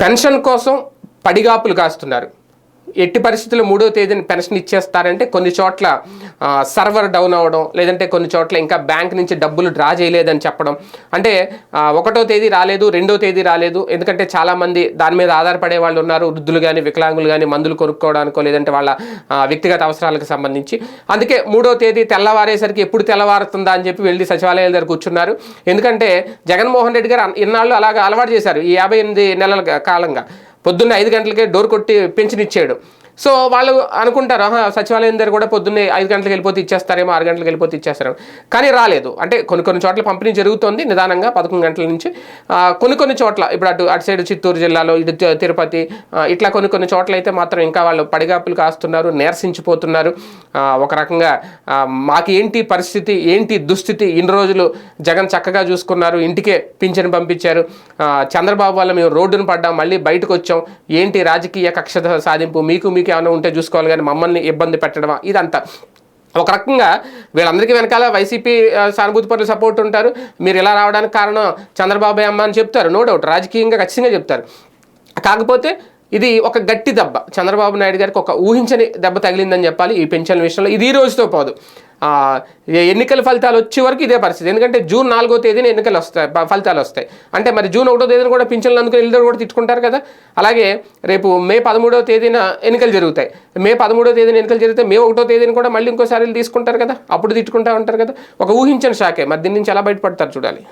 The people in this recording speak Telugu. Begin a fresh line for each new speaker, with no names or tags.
పెన్షన్ కోసం పడిగాపులు కాస్తున్నారు. ఎట్టి పరిస్థితుల్లో మూడో తేదీని పెన్షన్ ఇచ్చేస్తారంటే కొన్ని చోట్ల సర్వర్ డౌన్ అవ్వడం లేదంటే కొన్ని చోట్ల ఇంకా బ్యాంక్ నుంచి డబ్బులు డ్రా చేయలేదని చెప్పడం. అంటే ఒకటో తేదీ రాలేదు రెండో తేదీ రాలేదు. ఎందుకంటే చాలామంది దాని మీద ఆధారపడే వాళ్ళు ఉన్నారు వృద్ధులు కానీ వికలాంగులు కానీ మందులు కొనుక్కోవడానికో లేదంటే వాళ్ళ వ్యక్తిగత అవసరాలకు సంబంధించి. అందుకే మూడో తేదీ తెల్లవారేసరికి ఎప్పుడు తెల్లవారుతుందా అని చెప్పి వెళ్ళి సచివాలయాల దగ్గర కూర్చున్నారు. ఎందుకంటే జగన్మోహన్ రెడ్డి గారు ఇన్నాళ్ళు అలాగా అలవాటు చేశారు ఈ యాభై ఎనిమిది నెలల కాలంగా. పొద్దున్న ఐదు గంటలకే డోర్ కొట్టి పెన్షన్ ఇచ్చాడు. సో వాళ్ళు అనుకుంటారు ఆహా సచివాలయం దగ్గర కూడా పొద్దున్నే ఐదు గంటలకు వెళ్ళిపోతే ఇచ్చేస్తారేమో ఆరు గంటలకు వెళ్ళిపోతే ఇచ్చేస్తారేమో. కానీ రాలేదు. అంటే కొన్ని కొన్ని చోట్ల పంపిణీ జరుగుతోంది నిదానంగా పదకొండు గంటల నుంచి. కొన్ని కొన్ని చోట్ల ఇప్పుడు అటు అటు సైడ్ చిత్తూరు జిల్లాలో ఇటు తిరుపతి ఇట్లా కొన్ని కొన్ని చోట్ల అయితే మాత్రం ఇంకా వాళ్ళు పడిగాపులు కాస్తున్నారు నీరసించిపోతున్నారు. ఒక రకంగా మాకు ఏంటి పరిస్థితి ఏంటి దుస్థితి? ఇన్ని రోజులు జగన్ చక్కగా చూసుకున్నారు ఇంటికే పింఛన్ పంపించారు. చంద్రబాబు వల్ల మేము రోడ్డును పడ్డాం మళ్ళీ బయటకు వచ్చాం. ఏంటి రాజకీయ కక్ష సాధింపు? మీకు మీకు ఏమైనా ఉంటే చూసుకోవాలి కానీ మమ్మల్ని ఇబ్బంది పెట్టడమా? ఇదంతా. ఒక రకంగా వీళ్ళందరికీ వెనకాల వైసీపీ సానుభూతి పనులు సపోర్ట్ ఉంటారు. మీరు ఇలా రావడానికి కారణం చంద్రబాబు అమ్మ అని చెప్తారు. No doubt. రాజకీయంగా ఖచ్చితంగా చెప్తారు. కాకపోతే ఇది ఒక గట్టి దెబ్బ. చంద్రబాబు నాయుడు గారికి ఒక ఊహించని దెబ్బ తగిలిందని చెప్పాలి ఈ పెన్షన్ల విషయంలో. ఇది ఈ రోజుతో పోదు. ఎన్నికల ఫలితాలు వచ్చే వరకు ఇదే పరిస్థితి. ఎందుకంటే జూన్ నాలుగో తేదీన ఎన్నికలు వస్తాయి ఫలితాలు వస్తాయి. అంటే మరి జూన్ ఒకటో తేదీన కూడా పింఛన్లు అందుకుని ఇల్లు కూడా తిట్టుకుంటారు కదా. అలాగే రేపు మే పదమూడవ తేదీన ఎన్నికలు జరుగుతాయి. మే పదమూడవ తేదీన ఎన్నికలు జరిగితే మే ఒకటో తేదీన కూడా మళ్ళీ ఇంకోసారి తీసుకుంటారు కదా. అప్పుడు తిట్టుకుంటా ఉంటారు కదా. ఒక ఊహించని షాకే. మరి దీని నుంచి ఎలా బయటపడతారు చూడాలి.